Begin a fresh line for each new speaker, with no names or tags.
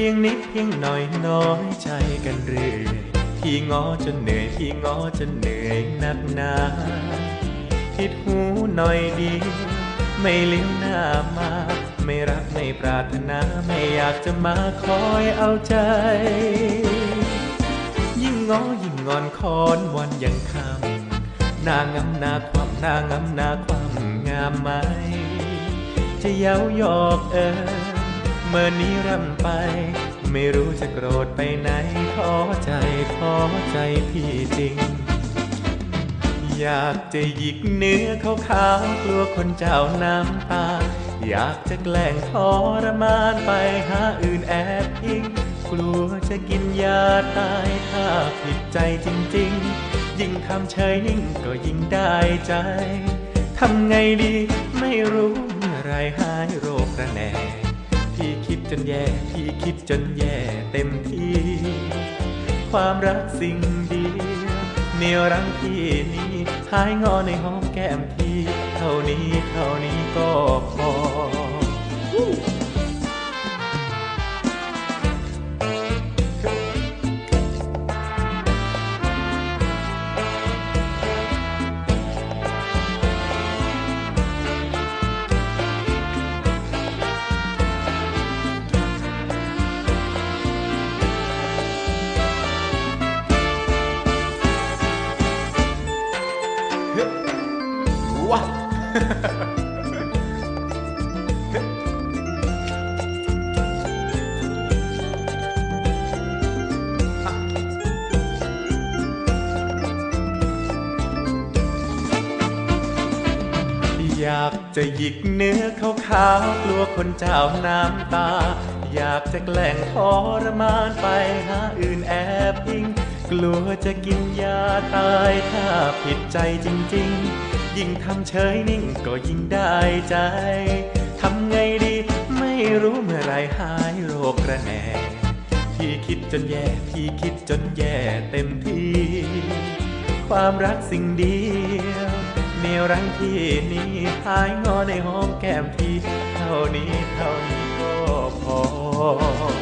พียงนิดเพียงหน่อยน้อยใจกันเรื่อยพี่งอจนเหนื่อยพี่งอจนเหนื่อยนักหนาผิดหูหน่อยเดียวไม่เลี้ยวหน้ามา ไม่รักไม่ปรารถนาไม่อยากจะมาคอยเอาใจ ยิ่งงอยิ่งงอนคอนวันยังคำหนางำหนาความหนางำหนาความงามไหมจะเย้าหยอกเอิญ เมื่อนี้รำไป ไม่รู้จะโกรธไปไหนท้อใจท้อใจพี่จริง อยากจะหยิกเนื้อเขาขาวๆกลัวคนเจ้าน้ำตา อยากจะแกล้งทรมานไปหาอื่นแอบอิงกลัวจะกินยาตายถ้าผิดใจจริง ๆ ยิ่งทำเฉยนิ่งก็ยิ่งได้ใจทำไงดีไม่รู้เมื่อไรหายโรคระแน จนแย่พี่คิดจนแย่เต็มที่ ความรักสิ่งเดียวเหนียวรั้งพี่นี้หายงอในห้องแก้มพี่ เท่านี้เท่านี้ก็พอ อยากจะหยิกเนื้อขาวขาวกลัวคนเจ้าน้ำตา อยากจะแกล้งทรมานไปหาอื่นแอบอิง กลัวจะกินยาตายถ้าผิดใจจริง ๆ ยิ่งทำเฉยนิ่งก็ยิ่งได้ใจทำไงดีไม่รู้เมื่อไรหายโรคระแนพี่คิดจนแย่พี่คิดจนแย่เต็มที่ ความรักสิ่งเดียว มีรังที่นี้หายงอในห้องแก้มพี่เท่านี้เท่านี้ก็พอ